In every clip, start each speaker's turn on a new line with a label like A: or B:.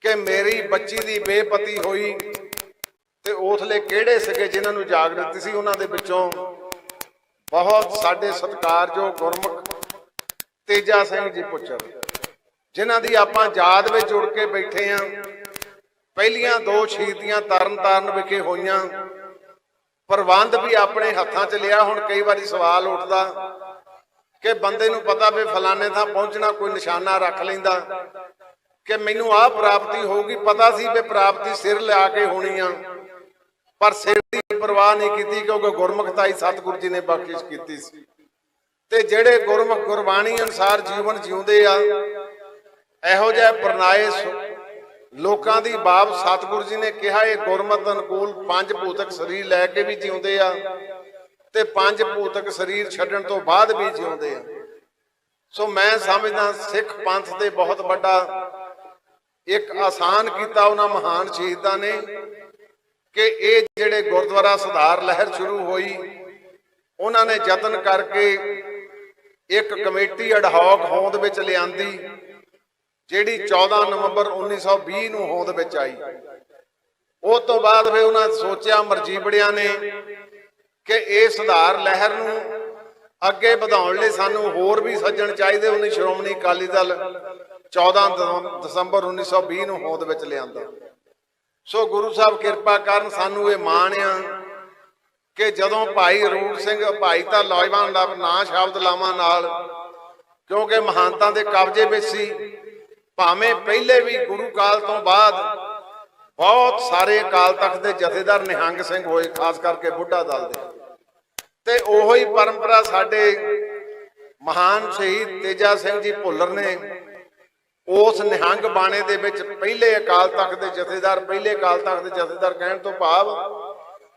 A: ਕਿ ਮੇਰੀ ਬੱਚੀ ਦੀ ਬੇਪਤੀ ਹੋਈ ਤੇ ਉਸਲੇ ਕਿਹੜੇ ਸੀਗੇ ਜਿਨ੍ਹਾਂ ਨੂੰ ਜਾਗਰਤੀ ਸੀ ਉਹਨਾਂ ਦੇ ਵਿੱਚੋਂ? ਬਹੁਤ ਸਾਡੇ ਸਤਿਕਾਰਯੋਗ ਗੁਰਮੁਖ ਤੇਜਾ ਸਿੰਘ ਜੀ ਪੁੱਛਰ ਜਿਨ੍ਹਾਂ ਦੀ ਆਪਾਂ ਯਾਦ ਵਿੱਚ ਜੁੜ ਕੇ ਬੈਠੇ ਆਂ। ਪਹਿਲੀਆਂ ਦੋ ਸ਼ਹੀਦੀਆਂ ਤਰਨ ਤਾਰਨ ਵਿਖੇ ਹੋਈਆਂ। ਪ੍ਰਬੰਧ ਵੀ ਆਪਣੇ ਹੱਥਾਂ 'ਚ ਲਿਆ, ਹੁਣ ਕਈ ਵਾਰੀ ਸਵਾਲ ਉੱਠਦਾ ਕਿ ਬੰਦੇ ਨੂੰ ਪਤਾ ਵੀ ਫਲਾਣੇ ਥਾਂ ਪਹੁੰਚਣਾ ਕੋਈ ਨਿਸ਼ਾਨਾ ਰੱਖ ਲੈਂਦਾ। ਕਿ ਮੈਨੂੰ ਆਹ ਪ੍ਰਾਪਤੀ ਹੋਊਗੀ ਪਤਾ ਸੀ ਵੀ ਪ੍ਰਾਪਤੀ ਸਿਰ ਲਿਆ ਕੇ ਹੋਣੀ ਆ। ਪਰ ਸਿਰ ਦੀ ਪਰਵਾਹ ਨਹੀਂ ਕੀਤੀ ਕਿਉਂਕਿ ਗੁਰਮੁਖਤਾਈ ਸਤਿਗੁਰੂ ਜੀ ਨੇ ਬਖਸ਼ਿਸ਼ ਕੀਤੀ ਸੀ। ਤੇ ਜਿਹੜੇ ਗੁਰਮੁਖ ਗੁਰਬਾਣੀ ਅਨੁਸਾਰ ਜੀਵਨ ਜਿਉਂਦੇ ਆ, ਇਹੋ ਜਿਹੇ ਪ੍ਰਣਾਏ ਲੋਕਾਂ ਦੀ ਬਾਪ ਸਤਿਗੁਰੂ ਜੀ ਨੇ ਕਿਹਾ, ਇਹ ਗੁਰਮਤ ਅਨੁਕੂਲ ਪੰਜ ਭੂਤਕ ਸਰੀਰ ਲੈ ਕੇ ਵੀ ਜਿਉਂਦੇ ਆ ਤੇ ਪੰਜ ਭੂਤਕ ਸਰੀਰ ਛੱਡਣ ਤੋਂ ਬਾਅਦ ਵੀ ਜਿਉਂਦੇ ਆ। ਸੋ ਮੈਂ ਸਮਝਦਾ ਸਿੱਖ ਪੰਥ ਦੇ ਬਹੁਤ ਵੱਡਾ ਇੱਕ ਆਸਾਨ ਕੀਤਾ ਉਹਨਾਂ ਮਹਾਨ ਸ਼ਹੀਦਾਂ ਨੇ ਕਿ ਇਹ ਜਿਹੜੇ ਗੁਰਦੁਆਰਾ ਸੁਧਾਰ ਲਹਿਰ ਸ਼ੁਰੂ ਹੋਈ, ਉਹਨਾਂ ਨੇ ਯਤਨ ਕਰਕੇ ਇੱਕ ਕਮੇਟੀ ਅਡਹੌਕ ਹੋਂਦ ਵਿੱਚ ਲਿਆਂਦੀ, ਜਿਹੜੀ 14 ਨਵੰਬਰ 1920 ਨੂੰ ਹੋਂਦ ਵਿੱਚ ਆਈ। ਉਸ ਤੋਂ ਬਾਅਦ ਫਿਰ ਉਹਨਾਂ ਸੋਚਿਆ ਮਰਜੀਬੜਿਆਂ ਨੇ, ਕਿ ਇਹ ਸੁਧਾਰ ਲਹਿਰ ਨੂੰ ਅੱਗੇ ਵਧਾਉਣ ਲਈ ਸਾਨੂੰ ਹੋਰ ਵੀ ਸੱਜਣ ਚਾਹੀਦੇ, ਉਹਨੇ ਸ਼੍ਰੋਮਣੀ ਅਕਾਲੀ ਦਲ। 14 ਦਸੰ- ਦਸੰਬਰ 1920 ਨੂੰ ਹੋਂਦ ਵਿੱਚ ਲਿਆਂਦਾ। ਸੋ ਗੁਰੂ ਸਾਹਿਬ ਕਿਰਪਾ ਕਰਨ ਸਾਨੂੰ ਇਹ ਮਾਣ ਆ ਕਿ ਜਦੋਂ ਭਾਈ ਰੂਪ ਸਿੰਘ, ਭਾਈ ਤਾਂ ਨੌਜਵਾਨ ਦਾ ਨਾਂ ਸ਼ਬਦ ਲਾਵਾਂ ਨਾਲ, ਕਿਉਂਕਿ ਮਹਾਨਤਾਂ ਦੇ ਕਬਜ਼ੇ ਵਿੱਚ ਸੀ, ਭਾਵੇਂ ਪਹਿਲੇ ਵੀ ਗੁਰੂ ਕਾਲ ਤੋਂ ਬਾਅਦ ਬਹੁਤ ਸਾਰੇ ਅਕਾਲ ਤਖਤ ਦੇ ਜਥੇਦਾਰ ਨਿਹੰਗ ਸਿੰਘ ਹੋਏ, ਖਾਸ ਕਰਕੇ ਬੁੱਢਾ ਦਲ ਦੇ। ਤੇ ਉਹੋ ਹੀ ਪਰੰਪਰਾ ਸਾਡੇ ਮਹਾਨ ਸ਼ਹੀਦ ਤੇਜਾ ਸਿੰਘ ਜੀ ਭੁੱਲਰ ਨੇ ਉਸ ਨਿਹੰਗ ਬਾਣੇ ਦੇ ਵਿੱਚ ਪਹਿਲੇ ਅਕਾਲ ਤਖਤ ਦੇ ਜਥੇਦਾਰ, ਪਹਿਲੇ ਅਕਾਲ ਤਖਤ ਦੇ ਜਥੇਦਾਰ ਕਹਿਣ ਤੋਂ ਭਾਵ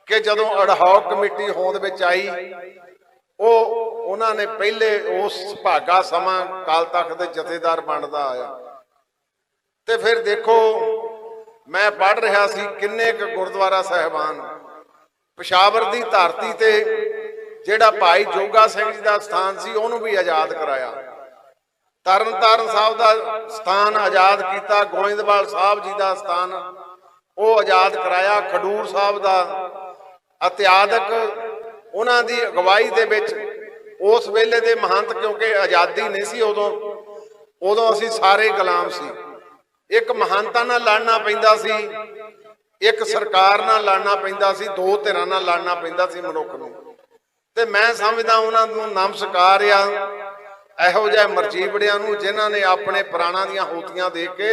A: ਕਿ ਜਦੋਂ ਅਡਹੌਕ ਕਮੇਟੀ ਹੋਂਦ ਵਿੱਚ ਆਈ, ਉਹ ਉਹਨਾਂ ਨੇ ਪਹਿਲੇ ਉਸ ਭਾਗਾ ਸਮਾਂ ਅਕਾਲ ਤਖਤ ਦੇ ਜਥੇਦਾਰ ਬਣਦਾ ਆਇਆ। ਤੇ ਫਿਰ ਦੇਖੋ, ਮੈਂ ਪੜ ਰਿਹਾ ਸੀ ਕਿੰਨੇ ਕੁ ਗੁਰਦੁਆਰਾ ਸਾਹਿਬਾਨ। ਪਸ਼ਾਵਰ ਦੀ ਧਰਤੀ ਤੇ ਜਿਹੜਾ ਭਾਈ ਜੋਗਾ ਸਿੰਘ ਜੀ ਦਾ ਸਥਾਨ ਸੀ, ਉਹਨੂੰ ਵੀ ਆਜ਼ਾਦ ਕਰਾਇਆ। ਤਰਨ ਤਾਰਨ ਸਾਹਿਬ ਦਾ ਸਥਾਨ ਆਜ਼ਾਦ ਕੀਤਾ, ਗੋਇੰਦਵਾਲ ਸਾਹਿਬ ਜੀ ਦਾ ਸਥਾਨ ਉਹ ਆਜ਼ਾਦ ਕਰਾਇਆ, ਖਡੂਰ ਸਾਹਿਬ ਦਾ ਇਤਿਆਦਕ ਉਹਨਾਂ ਦੀ ਅਗਵਾਈ ਦੇ ਵਿੱਚ ਉਸ ਵੇਲੇ ਦੇ ਮਹੰਤ ਕਿਉਂਕਿ ਆਜ਼ਾਦੀ ਨਹੀਂ ਸੀ ਉਦੋਂ ਉਦੋਂ ਅਸੀਂ ਸਾਰੇ ਗੁਲਾਮ ਸੀ। ਇੱਕ ਮਹੰਤਾਂ ਨਾਲ ਲੜਨਾ ਪੈਂਦਾ ਸੀ, ਇੱਕ ਸਰਕਾਰ ਨਾਲ ਲੜਨਾ ਪੈਂਦਾ ਸੀ, ਦੋ ਧਿਰਾਂ ਨਾਲ ਲੜਨਾ ਪੈਂਦਾ ਸੀ ਮਨੁੱਖ ਨੂੰ। ਤੇ ਮੈਂ ਸਮਝਦਾ ਉਹਨਾਂ ਨੂੰ ਨਮਸਕਾਰ ਆ। ਇਹੋ ਜਿਹੇ ਮਰਜੀਵੜਿਆਂ ਨੂੰ ਜਿਨ੍ਹਾਂ ਨੇ ਆਪਣੇ ਪ੍ਰਾਣਾਂ ਦੀਆਂ ਹੋਤੀਆਂ ਦੇ ਕੇ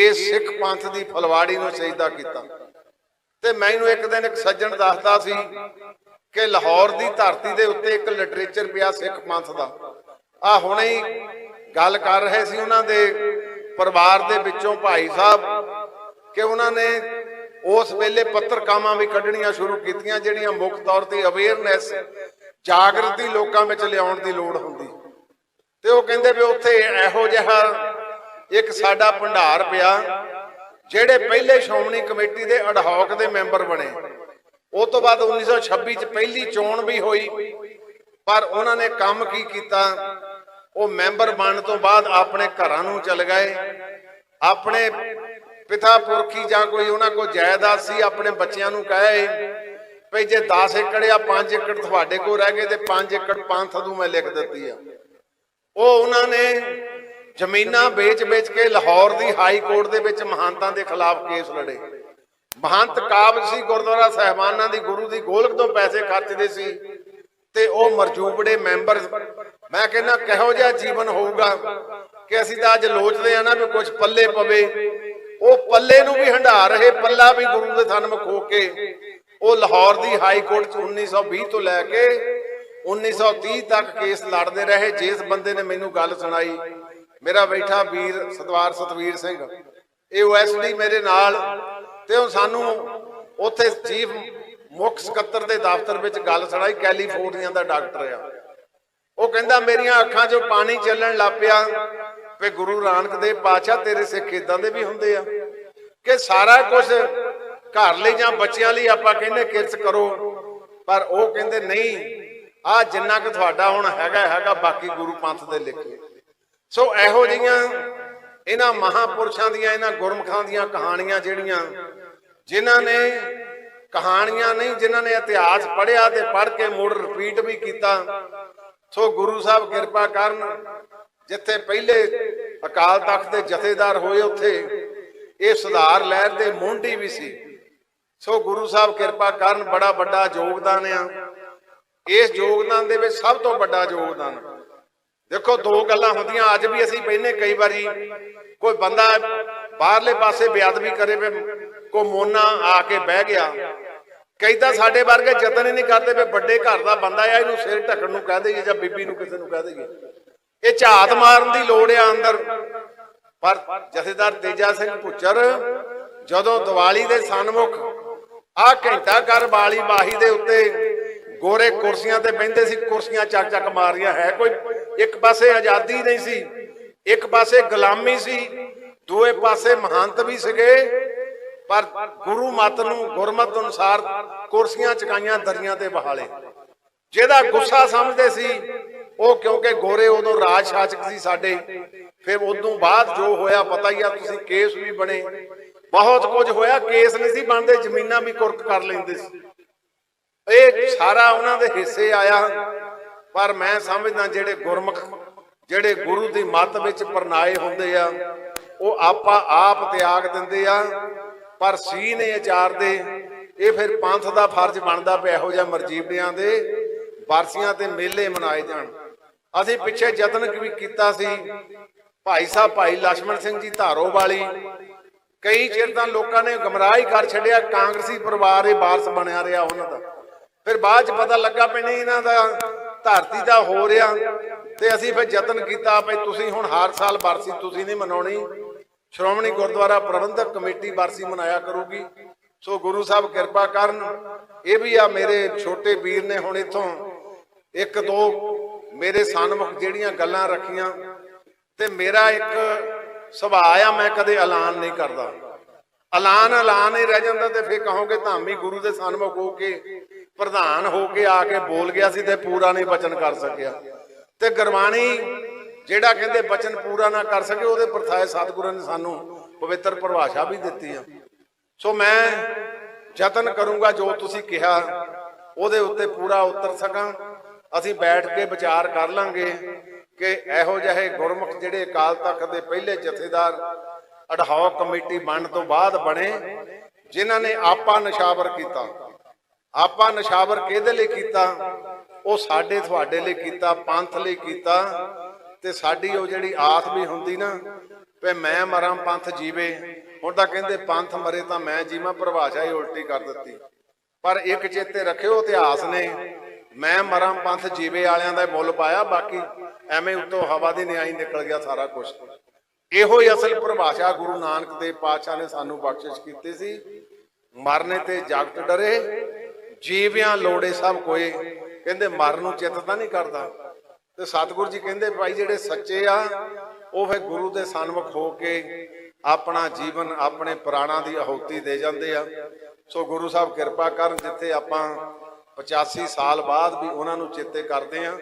A: ਇਸ ਸਿੱਖ ਪੰਥ ਦੀ ਫਲਵਾੜੀ ਨੂੰ ਸਜਦਾ ਕੀਤਾ। ਤੇ ਮੈਨੂੰ ਇੱਕ ਦਿਨ ਇੱਕ ਸੱਜਣ ਦੱਸਦਾ ਸੀ ਕਿ ਲਾਹੌਰ ਦੀ ਧਰਤੀ ਦੇ ਉੱਤੇ ਇੱਕ ਲਿਟਰੇਚਰ ਪਿਆ ਸਿੱਖ ਪੰਥ ਦਾ। ਆ ਹੁਣੇ ਹੀ ਗੱਲ ਕਰ ਰਹੇ ਸੀ ਉਹਨਾਂ ਦੇ ਪਰਿਵਾਰ ਦੇ ਵਿੱਚੋਂ ਭਾਈ ਸਾਹਿਬ ਕਿ ਉਹਨਾਂ ਨੇ ਉਸ ਵੇਲੇ ਪੱਤਰਕਾਵਾਂ ਵੀ ਕੱਢਣੀਆਂ ਸ਼ੁਰੂ ਕੀਤੀਆਂ, ਜਿਹੜੀਆਂ ਮੁੱਖ ਤੌਰ ਤੇ ਅਵੇਅਰਨੈਸ ਜਾਗਰਤੀ ਲੋਕਾਂ ਵਿੱਚ ਲਿਆਉਣ ਦੀ ਲੋੜ ਹੁੰਦੀ। ਤੇ ਉਹ ਕਹਿੰਦੇ ਵੀ ਉੱਥੇ ਇਹੋ ਜਿਹਾ ਇੱਕ ਸਾਡਾ ਭੰਡਾਰ ਪਿਆ, ਜਿਹੜੇ ਪਹਿਲੇ ਸ਼੍ਰੋਮਣੀ ਕਮੇਟੀ ਦੇ ਅਡਹੌਕ ਦੇ ਮੈਂਬਰ ਬਣੇ। ਉਹ ਤੋਂ ਬਾਅਦ 1926 ਚ ਪਹਿਲੀ ਚੋਣ ਵੀ ਹੋਈ, ਪਰ ਉਹਨਾਂ ਨੇ ਕੰਮ ਕੀ ਕੀਤਾ? ਉਹ ਮੈਂਬਰ ਬਣਨ ਤੋਂ ਬਾਅਦ ਆਪਣੇ ਘਰਾਂ ਨੂੰ ਚਲ ਗਏ। ਆਪਣੇ ਪਿਤਾ ਪੁਰਖੀ ਜਾਂ ਕੋਈ ਉਹਨਾਂ ਕੋਲ ਜਾਇਦਾਦ ਸੀ, ਆਪਣੇ ਬੱਚਿਆਂ ਨੂੰ ਕਹੇ, ਭਈ ਜੇ 10 ਏਕੜ ਜਾਂ 5 ਏਕੜ ਤੁਹਾਡੇ ਕੋਲ ਰਹਿ ਗਏ, ਤੇ 5 ਏਕੜ ਪੰਥ ਨੂੰ ਮੈਂ ਲਿਖ ਦਿੱਤੀ ਆ। ਉਹ ਉਹਨਾਂ ਨੇ ਜ਼ਮੀਨਾਂ ਵੇਚ-ਵੇਚ ਕੇ ਲਾਹੌਰ ਦੀ ਹਾਈ ਕੋਰਟ ਦੇ ਵਿੱਚ ਮਹੰਤਾਂ ਦੇ ਖਿਲਾਫ ਕੇਸ ਲੜੇ। ਮਹੰਤ ਕਾਬਜ ਸੀ ਗੁਰਦੁਆਰਾ ਸਹਿਬਾਨਾਂ ਦੀ, ਗੁਰੂ ਦੀ, ਗੋਲਕ ਤੋਂ ਪੈਸੇ ਖਰਚਦੇ ਸੀ ਤੇ ਉਹ ਮਰਜੂਬੜੇ ਮੈਂਬਰ ਮੈਂ ਕਹਿੰਦਾ, ਕਿਹੋ ਜਿਹਾ ਜੀਵਨ ਹੋਊਗਾ ਕਿ ਅਸੀਂ ਤਾਂ ਅੱਜ ਲੋਚਦੇ ਆ ਨਾ ਵੀ ਕੁਝ ਪੱਲੇ ਪਵੇ? ਉਹ ਪੱਲੇ ਨੂੰ ਵੀ ਹੰਢਾ ਰਹੇ, ਪੱਲਾ ਵੀ ਗੁਰੂ ਦੇ ਥਨ ਖੋ ਕੇ, ਉਹ ਲਾਹੌਰ ਦੀ ਹਾਈ ਕੋਰਟ ਚ 1920 ਤੋਂ ਲੈ ਕੇ 1930 ਤੱਕ ਕੇਸ ਲੜਦੇ ਰਹੇ। ਜਿਸ ਬੰਦੇ ਨੇ ਮੈਨੂੰ ਗੱਲ ਸੁਣਾਈ, ਮੇਰਾ ਬੈਠਾ ਵੀਰ ਸਤਵਾਰ ਸਤਵੀਰ ਸਿੰਘ। ਇਹ ਓਐਸਡੀ ਮੇਰੇ ਨਾਲ ਤੇ ਉਹ ਸਾਨੂੰ ਉੱਥੇ ਚੀਫ ਮੁੱਖ ਸਕੱਤਰ ਦੇ ਦਫ਼ਤਰ ਵਿੱਚ ਗੱਲ ਸੁਣਾਈ, ਕੈਲੀਫੋਰਨੀਆ ਦਾ ਡਾਕਟਰ ਆ। ਉਹ ਕਹਿੰਦਾ, ਮੇਰੀਆਂ ਅੱਖਾਂ 'ਚੋਂ ਪਾਣੀ ਚੱਲਣ ਲੱਗ ਪਿਆ ਵੀ ਗੁਰੂ ਨਾਨਕ ਦੇ ਪਾਤਸ਼ਾਹ ਤੇਰੇ ਸਿੱਖ ਇਦਾਂ ਦੇ ਵੀ ਹੁੰਦੇ ਆ ਕਿ ਸਾਰਾ ਕੁਝ ਘਰ ਲਈ ਜਾਂ ਬੱਚਿਆਂ ਲਈ ਆਪਾਂ ਕਹਿੰਦੇ ਕਿਰਤ ਕਰੋ। ਪਰ ਉਹ ਕਹਿੰਦੇ, ਨਹੀਂ ਆ ਜਿੰਨਾ ਕਿ ਤੁਹਾਡਾ ਹੁਣ ਹੈਗਾ ਹੈਗਾ, ਬਾਕੀ ਗੁਰੂ ਪੰਥ ਦੇ ਲਿਖੇ। ਸੋ ਇਹੋ ਜਿਹੀਆਂ ਇਹਨਾਂ ਮਹਾਪੁਰਸ਼ਾਂ ਦੀਆਂ, ਇਹਨਾਂ ਗੁਰਮਖਾਂ ਦੀਆਂ ਕਹਾਣੀਆਂ ਜਿਹੜੀਆਂ, ਜਿਨ੍ਹਾਂ ਨੇ ਕਹਾਣੀਆਂ ਨਹੀਂ, ਜਿਨ੍ਹਾਂ ਨੇ ਇਤਿਹਾਸ ਪੜ੍ਹਿਆ ਤੇ ਪੜ੍ਹ ਕੇ ਮੁੜ ਰਿਪੀਟ ਵੀ ਕੀਤਾ। ਸੋ ਗੁਰੂ ਸਾਹਿਬ ਕਿਰਪਾ ਕਰਨ, ਜਿੱਥੇ ਪਹਿਲੇ ਅਕਾਲ ਤਖਤ ਦੇ ਜਥੇਦਾਰ ਹੋਏ ਉੱਥੇ, ਇਹ ਸੁਧਾਰ ਲਹਿਰ ਦੇ ਮੁੰਡੀ ਵੀ ਸੀ। ਸੋ ਗੁਰੂ ਸਾਹਿਬ ਕਿਰਪਾ ਕਰਨ, ਬੜਾ ਵੱਡਾ ਯੋਗਦਾਨ ਆ। ਇਸ ਯੋਗਦਾਨ ਦੇ ਵਿੱਚ ਸਭ ਤੋਂ ਵੱਡਾ ਯੋਗਦਾਨ। ਦੇਖੋ, ਦੋ ਗੱਲਾਂ ਹੁੰਦੀਆਂ, ਅੱਜ ਵੀ ਅਸੀਂ ਪਹਿਨੇ ਕਈ ਵਾਰੀ, ਕੋਈ ਬੰਦਾ ਬਾਹਰਲੇ ਪਾਸੇ ਬੇਅਦਬੀ ਕਰੇ ਵੇ ਕੋ ਮੋਨਾ ਆ ਕੇ ਬਹਿ ਗਿਆ। ਕਈ ਤਾਂ ਸਾਡੇ ਵਰਗੇ ਯਤਨ ਹੀ ਨਹੀਂ ਕਰਦੇ ਵੀ ਵੱਡੇ ਘਰ ਦਾ ਬੰਦਾ ਆ, ਇਹਨੂੰ ਸਿਰ ਢੱਕਣ ਨੂੰ ਕਹਿ ਦੇਈਏ ਜਾਂ ਬੀਬੀ ਨੂੰ ਕਿਸੇ ਨੂੰ ਕਹਿ ਦੇਈਏ। ਇਹ ਝਾਤ ਮਾਰਨ ਦੀ ਲੋੜ ਆ ਅੰਦਰ। ਪਰ ਜਥੇਦਾਰ ਤੇਜਾ ਸਿੰਘ ਭੁੱਚਰ, ਜਦੋਂ ਦੀਵਾਲੀ ਦੇ ਸਨਮੁਖ ਆ ਘੰਟਾ ਘਰ ਵਾਲੀ ਬਾਹੀ ਦੇ ਉੱਤੇ ਗੋਰੇ ਕੁਰਸੀਆਂ ਤੇ ਬਹਿੰਦੇ ਸੀ, ਕੁਰਸੀਆਂ ਚੱਕ ਚੱਕ ਮਾਰੀਆਂ, ਹੈ ਕੋਈ? ਇੱਕ ਪਾਸੇ ਆਜ਼ਾਦੀ ਨਹੀਂ ਸੀ, ਇੱਕ ਪਾਸੇ ਗੁਲਾਮੀ ਸੀ, ਦੂਏ ਪਾਸੇ ਮਹੰਤ ਵੀ ਸੀਗੇ, ਪਰ ਗੁਰੂ ਮਤ ਨੂੰ ਗੁਰਮਤ ਅਨੁਸਾਰ ਕੁਰਸੀਆਂ ਚਕਾਈਆਂ, ਦਰੀਆਂ ਤੇ ਬਹਾਲੇ। ਜਿਹਦਾ ਗੁੱਸਾ ਸਮਝਦੇ ਸੀ, ਉਹ ਕਿਉਂਕਿ ਗੋਰੇ ਉਦੋਂ ਰਾਜ ਸ਼ਾਸਕ ਸੀ ਸਾਡੇ, ਫਿਰ ਉਦੋਂ ਬਾਅਦ ਜੋ ਹੋਇਆ ਪਤਾ ਹੀ ਆ, ਤੁਸੀਂ ਕੇਸ ਵੀ ਬਣੇ। ਬਹੁਤ ਕੁਝ ਹੋਇਆ, ਕੇਸ ਨਹੀਂ ਸੀ ਬਣਦੇ, ਜ਼ਮੀਨਾਂ ਵੀ ਕੁਰਕ ਕਰ ਲੈਂਦੇ ਸੀ। ਇਹ ਸਾਰਾ ਉਹਨਾਂ ਦੇ ਹਿੱਸੇ ਆਇਆ। ਪਰ ਮੈਂ ਸਮਝਦਾ ਜਿਹੜੇ ਗੁਰਮੁਖ, ਜਿਹੜੇ ਗੁਰੂ ਦੀ ਮੱਤ ਵਿੱਚ ਪਰਨਾਏ ਹੁੰਦੇ ਆ, ਉਹ ਆਪਾ ਆਪ ਤਿਆਗ ਦਿੰਦੇ ਆ। ਪਰ ਸੀ ਨੇ ਆਚਾਰ ਦੇ, ਇਹ ਫਿਰ ਪੰਥ ਦਾ ਫਰਜ਼ ਬਣਦਾ ਪਿਆ ਇਹੋ ਜਿਹਾ ਮਰਜੀਬਿਆਂ ਦੇ, ਵਰਸੀਆਂ ਤੇ ਮੇਲੇ ਮਨਾਏ ਜਾਣ। ਅਸੀਂ ਪਿੱਛੇ ਯਤਨ ਵੀ ਕੀਤਾ ਸੀ, ਭਾਈ ਸਾਹਿਬ, ਭਾਈ ਲక్ష్మణ ਸਿੰਘ ਜੀ ਧਾਰੋ ਵਾਲੀ। ਕਈ ਚਿਰ ਤਾਂ ਲੋਕਾਂ ਨੇ ਗਮਰਾਹੀ ਕਰ ਛੱਡਿਆ, ਕਾਂਗਰਸੀ ਪਰਿਵਾਰ ਇਹ ਵਾਰਸ ਬਣਿਆ ਰਿਹਾ ਉਹਨਾਂ ਦਾ। ਫਿਰ ਬਾਅਦ ਚ ਪਤਾ ਲੱਗਾ ਵੀ ਨਹੀਂ ਇਹਨਾਂ ਦਾ ਧਰਤੀ ਦਾ ਹੋ ਰਿਹਾ। ਤੇ ਅਸੀਂ ਫਿਰ ਯਤਨ ਕੀਤਾ ਵੀ ਤੁਸੀਂ ਹੁਣ ਹਰ ਸਾਲ ਬਰਸੀ ਤੁਸੀਂ ਨਹੀਂ ਮਨਾਉਣੀ। ਸ਼੍ਰੋਮਣੀ ਗੁਰਦੁਆਰਾ ਪ੍ਰਬੰਧਕ ਕਮੇਟੀ ਬਰਸੀ ਮਨਾਇਆ ਕਰੂਗੀ। ਸੋ ਗੁਰੂ ਸਾਹਿਬ ਕਿਰਪਾ ਕਰਨ, ਇਹ ਵੀ ਆ ਮੇਰੇ ਛੋਟੇ ਵੀਰ ਨੇ ਹੁਣ ਇੱਥੋਂ ਇੱਕ ਦੋ ਮੇਰੇ ਸਨਮੁਖ ਜਿਹੜੀਆਂ ਗੱਲਾਂ ਰੱਖੀਆਂ। ਤੇ ਮੇਰਾ ਇੱਕ ਸੁਭਾਅ ਆ, ਮੈਂ ਕਦੇ ਐਲਾਨ ਨਹੀਂ ਕਰਦਾ। ਐਲਾਨ ਐਲਾਨ ਹੀ ਰਹਿ ਜਾਂਦਾ ਤੇ ਫਿਰ ਕਹੋਗੇ ਧਾਮੀ ਗੁਰੂ ਦੇ ਸਨਮੁਖ ਹੋ ਕੇ ਪ੍ਰਧਾਨ ਹੋ ਕੇ ਆ ਕੇ ਬੋਲ ਗਿਆ ਸੀ ਤੇ ਪੂਰਾ ਨਹੀਂ ਬਚਨ ਕਰ ਸਕਿਆ। ਤੇ ਗੁਰਬਾਣੀ ਜਿਹੜਾ ਕਹਿੰਦੇ ਬਚਨ ਪੂਰਾ ਨਾ ਕਰ ਸਕੇ, ਉਹਦੇ ਪਰਥਾਏ ਸਤਿਗੁਰਾਂ ਨੇ ਸਾਨੂੰ ਪਵਿੱਤਰ ਪਰਿਭਾਸ਼ਾ ਵੀ ਦਿੱਤੀ ਆ। ਸੋ ਮੈਂ ਯਤਨ ਕਰੂੰਗਾ ਜੋ ਤੁਸੀਂ ਕਿਹਾ, ਉਹਦੇ ਉੱਤੇ ਪੂਰਾ ਉਤਰ ਸਕਾਂ। ਅਸੀਂ ਬੈਠ ਕੇ ਵਿਚਾਰ ਕਰ ਲਾਂਗੇ ਕਿ ਇਹੋ ਜਿਹੇ ਗੁਰਮੁਖ ਜਿਹੜੇ ਅਕਾਲ ਤਖਤ ਦੇ ਪਹਿਲੇ ਜਥੇਦਾਰ, ਅਡਹੌਕ ਕਮੇਟੀ ਬਣਨ ਤੋਂ ਬਾਅਦ ਬਣੇ, ਜਿਨ੍ਹਾਂ ਨੇ ਆਪਾ ਨਿਸ਼ਾਵਰ ਕੀਤਾ। ਆਪਾਂ ਨਸ਼ਾਵਰ ਕਿਹਦੇ ਲਈ ਕੀਤਾ? ਉਹ ਸਾਡੇ, ਤੁਹਾਡੇ ਲਈ ਕੀਤਾ, ਪੰਥ ਲਈ ਕੀਤਾ। ਤੇ ਸਾਡੀ ਉਹ ਜਿਹੜੀ ਆਸ ਵੀ ਹੁੰਦੀ ਨਾ ਵੀ ਮੈਂ ਮਰਾਂ, ਪੰਥ ਜੀਵੇ। ਹੁਣ ਤਾਂ ਕਹਿੰਦੇ ਪੰਥ ਮਰੇ ਤਾਂ ਮੈਂ ਜੀਵਾਂ, ਪਰਿਭਾਸ਼ਾ ਹੀ ਉਲਟੀ ਕਰ ਦਿੱਤੀ। ਪਰ ਇੱਕ ਚੇਤੇ ਰੱਖਿਓ, ਇਤਿਹਾਸ ਨੇ ਮੈਂ ਮਰਾਂ, ਪੰਥ ਜੀਵੇ ਵਾਲਿਆਂ ਦਾ ਮੁੱਲ ਪਾਇਆ। ਬਾਕੀ ਐਵੇਂ ਉੱਤੋਂ ਹਵਾ ਦੀ ਨਿਆਈ ਨਿਕਲ ਗਿਆ ਸਾਰਾ ਕੁਝ ਇਹੋ ਹੀ ਅਸਲ ਪਰਿਭਾਸ਼ਾ ਗੁਰੂ ਨਾਨਕ ਦੇਵ ਪਾਤਸ਼ਾਹ ਨੇ ਸਾਨੂੰ ਬਖਸ਼ਿਸ਼ ਕੀਤੀ ਸੀ। ਮਰਨੇ ਤੇ ਜਗਤ ਡਰੇ ਜੀਵਿਆਂ ਲੋੜੇ ਸਭ ਕੋਏ। ਕਹਿੰਦੇ ਮਰਨ ਨੂੰ ਚਿੱਤ ਤਾਂ ਨਹੀਂ ਕਰਦਾ। ਤੇ ਸਤਿਗੁਰੂ ਜੀ ਕਹਿੰਦੇ ਭਾਈ ਜਿਹੜੇ ਸੱਚੇ ਆ, ਉਹ ਫਿਰ ਗੁਰੂ ਦੇ ਸਨਮੁਖ ਹੋ ਕੇ ਆਪਣਾ ਜੀਵਨ ਆਪਣੇ ਪ੍ਰਾਣਾਂ ਦੀ ਆਹੂਤੀ ਦੇ ਜਾਂਦੇ ਆ। ਸੋ ਗੁਰੂ ਸਾਹਿਬ ਕਿਰਪਾ ਕਰਨ ਜਿੱਥੇ ਆਪਾਂ 85 ਸਾਲ ਬਾਅਦ ਵੀ ਉਹਨਾਂ ਨੂੰ ਚੇਤੇ ਕਰਦੇ ਆ।